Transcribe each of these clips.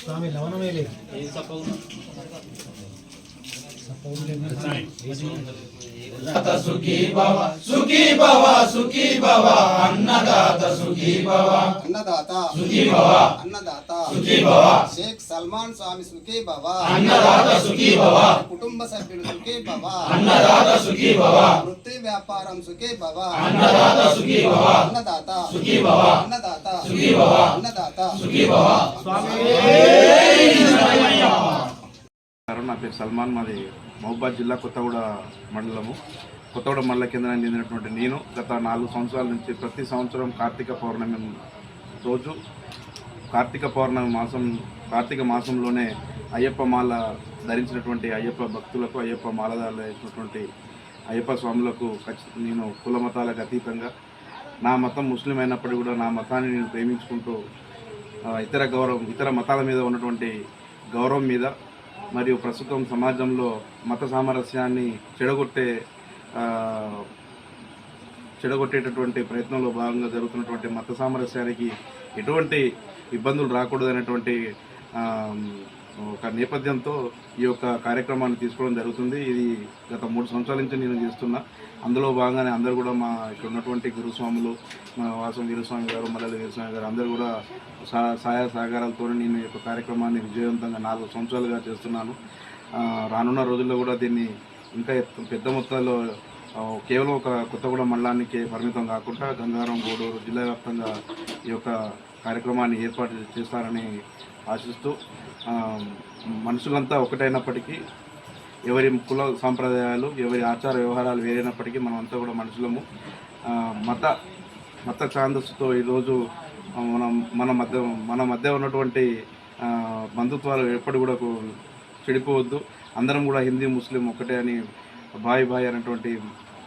స్వామి లవణమే లేదు ఏం suppose suppose లేదు. అన్నదాత సుఖీ భవ సుఖీ భవ సుఖీ భవ అన్నదాత సుఖీ భవ అన్నదాత సుఖీ భవ అన్నదాత సుఖీ భవ షేక్ సల్మాన్ స్వామి సుఖీ భవ అన్నదాత సుఖీ భవ కుటుంబ సభ్యులు సుఖీ భవ అన్నదాత సుఖీ భవ వృత్తి వ్యాపారం సుఖీ భవ అన్నదాత సుఖీ భవ అన్నదాత సుఖీ భవ అన్నదాత సుఖీ భవ అన్నదాత. నా పేరు సల్మాన్ మాది మహబూబాద్ జిల్లా కొత్తగూడ మండలము. కొత్తగూడ మండల కేంద్రానికి చెందినటువంటి నేను గత నాలుగు సంవత్సరాల నుంచి ప్రతి సంవత్సరం కార్తీక పౌర్ణమి రోజు కార్తీక పౌర్ణమి మాసం కార్తీక మాసంలోనే అయ్యప్ప మాల ధరించినటువంటి అయ్యప్ప భక్తులకు అయ్యప్ప మాలదారులు వేసినటువంటి అయ్యప్ప స్వాములకు నేను కుల మతాలకు అతీతంగా నా మతం ముస్లిం అయినప్పటికీ కూడా నా మతాన్ని నేను ప్రేమించుకుంటూ ఇతర గౌరవం ఇతర మతాల మీద ఉన్నటువంటి గౌరవం మీద మరియు ప్రస్తుతం సమాజంలో మత సామరస్యాన్ని చెడగొట్టే చెడగొట్టేటటువంటి ప్రయత్నంలో భాగంగా జరుగుతున్నటువంటి మత సామరస్యానికి ఎటువంటి ఇబ్బందులు రాకూడదు అనేటువంటి ఒక నేపథ్యంతో ఈ యొక్క కార్యక్రమాన్ని తీసుకోవడం జరుగుతుంది. ఇది గత మూడు సంవత్సరాల నుంచి నేను చేస్తున్నా. అందులో భాగంగానే అందరూ కూడా మా ఇక్కడ ఉన్నటువంటి గురుస్వాములు మా వాసం వీరస్వామి గారు మల్లెల వీరస్వామి గారు అందరూ కూడా సహా సహాయ సహకారాలతో నేను ఈ యొక్క కార్యక్రమాన్ని విజయవంతంగా నాలుగు సంవత్సరాలుగా చేస్తున్నాను. రానున్న రోజుల్లో కూడా దీన్ని ఇంకా పెద్ద మొత్తాల్లో కేవలం ఒక కొత్తగూడెం మండలానికి పరిమితం కాకుండా గంగారం గూడూరు జిల్లా వ్యాప్తంగా ఈ యొక్క కార్యక్రమాన్ని ఏర్పాటు చేస్తారని ఆశిస్తూ మనుషులంతా ఒకటైనప్పటికీ ఎవరి కుల సాంప్రదాయాలు ఎవరి ఆచార వ్యవహారాలు వేరైనప్పటికీ మనమంతా కూడా మనుషులము. మత మత ఛాందస్సుతో ఈరోజు మనం మన మధ్య మన మధ్య ఉన్నటువంటి బంధుత్వాలు ఎప్పటి కూడా చెడిపోవద్దు. అందరం కూడా హిందీ ముస్లిం ఒకటే అని బాయ్ బాయ్ అనేటువంటి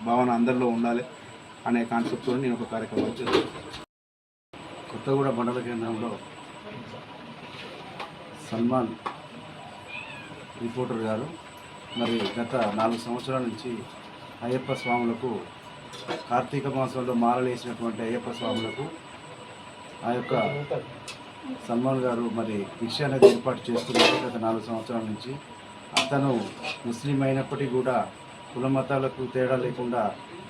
భావన అందరిలో ఉండాలి అనే కాన్సెప్ట్తో నేను ఒక కార్యక్రమం చేస్తాను. కొత్తగూడ మండల కేంద్రంలో సల్మాన్ రిపోర్టర్ గారు మరి గత నాలుగు సంవత్సరాల నుంచి అయ్యప్ప స్వాములకు కార్తీక మాసంలో మాలలేసినటువంటి అయ్యప్ప స్వాములకు ఆ యొక్క సల్మాన్ గారు మరి భిక్ష అనేది ఏర్పాటు చేస్తున్నారు గత నాలుగు సంవత్సరాల నుంచి. అతను ముస్లిం అయినప్పటికీ కూడా కుల మతాలకు తేడా లేకుండా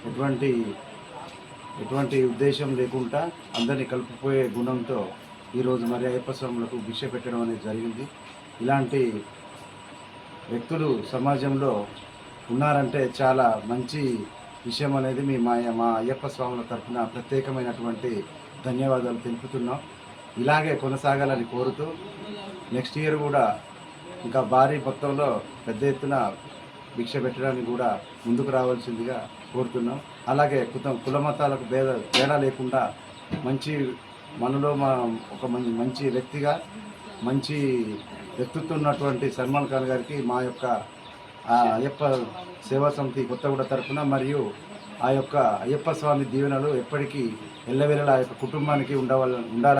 ఎటువంటి ఎటువంటి ఉద్దేశం లేకుండా అందరినీ కలుపుపోయే గుణంతో ఈరోజు మరి అయ్యప్ప స్వాములకు భిక్ష పెట్టడం అనేది జరిగింది. ఇలాంటి వ్యక్తులు సమాజంలో ఉన్నారంటే చాలా మంచి విషయం అనేది మీ మా మా అయ్యప్ప స్వాముల తరఫున ప్రత్యేకమైనటువంటి ధన్యవాదాలు తెలుపుతున్నాం. ఇలాగే కొనసాగాలని కోరుతూ నెక్స్ట్ ఇయర్ కూడా ఇంకా భారీ మొత్తంలో పెద్ద ఎత్తున భిక్ష పెట్టడానికి కూడా ముందుకు రావాల్సిందిగా కోరుతున్నాం. అలాగే కుత కుల మతాలకు భేద తేడా లేకుండా మంచి మనలో మా ఒక మంచి వ్యక్తిగా మంచి వ్యక్తిత్వం ఉన్నటువంటి సల్మాన్ ఖాన్ గారికి మా యొక్క ఆ అయ్యప్ప సేవా సమితి కొత్తగూడ తరఫున మరియు ఆ యొక్క అయ్యప్ప స్వామి దీవెనలు ఎప్పటికీ ఎల్లవేళలా ఆ యొక్క కుటుంబానికి ఉండవాల ఉండాలి